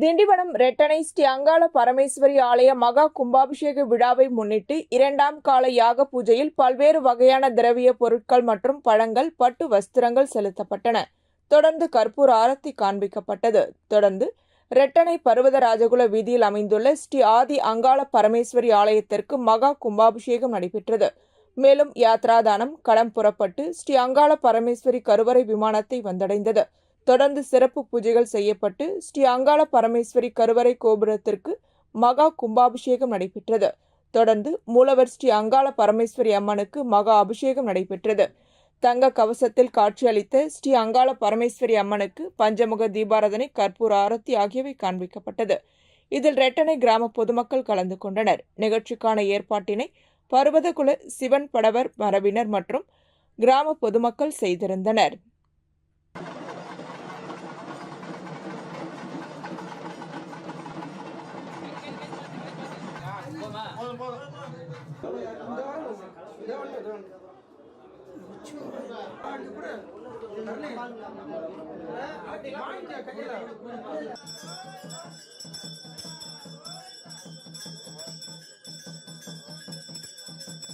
திண்டிவனம் ரெட்டனை ஸ்ரீ அங்காள பரமேஸ்வரி ஆலய மகா கும்பாபிஷேக விழாவை முன்னிட்டு இரண்டாம் கால யாக பூஜையில் பல்வேறு வகையான திரவிய பொருட்கள் மற்றும் பழங்கள் பட்டு வஸ்திரங்கள் செலுத்தப்பட்டன. தொடர்ந்து கற்பூர் ஆரத்தி காண்பிக்கப்பட்டது. தொடர்ந்து ரெட்டனை பர்வத ராஜகுல வீதியில் அமைந்துள்ள ஸ்ரீ ஆதி அங்காள பரமேஸ்வரி ஆலயத்திற்கு மகா கும்பாபிஷேகம் நடைபெற்றது. மேலும் யாத்ராதானம் களம் புறப்பட்டு ஸ்ரீ அங்காள பரமேஸ்வரி கருவறை விமானத்தை வந்தடைந்தது. தொடர்ந்து சிறப்பு பூஜைகள் செய்யப்பட்டு ஸ்ரீ அங்காள பரமேஸ்வரி கருவறை கோபுரத்திற்கு மகா கும்பாபிஷேகம் நடைபெற்றது. தொடர்ந்து மூலவர் ஸ்ரீ அங்காள பரமேஸ்வரி அம்மனுக்கு மகா அபிஷேகம் நடைபெற்றது. தங்க கவசத்தில் காட்சியளித்த ஸ்ரீ அங்காள பரமேஸ்வரி அம்மனுக்கு பஞ்சமுக தீபாரதனை கற்பூர ஆரத்தி ஆகியவை காண்பிக்கப்பட்டது. இதில் ரெட்டனை கிராம பொதுமக்கள் கலந்து கொண்டனர். நிகழ்ச்சிக்கான ஏற்பாட்டினை பர்வதகுல சிவன் படவர் மரபினர் மற்றும் கிராம பொதுமக்கள் செய்திருந்தனர். போதும். போதும் கூட கையில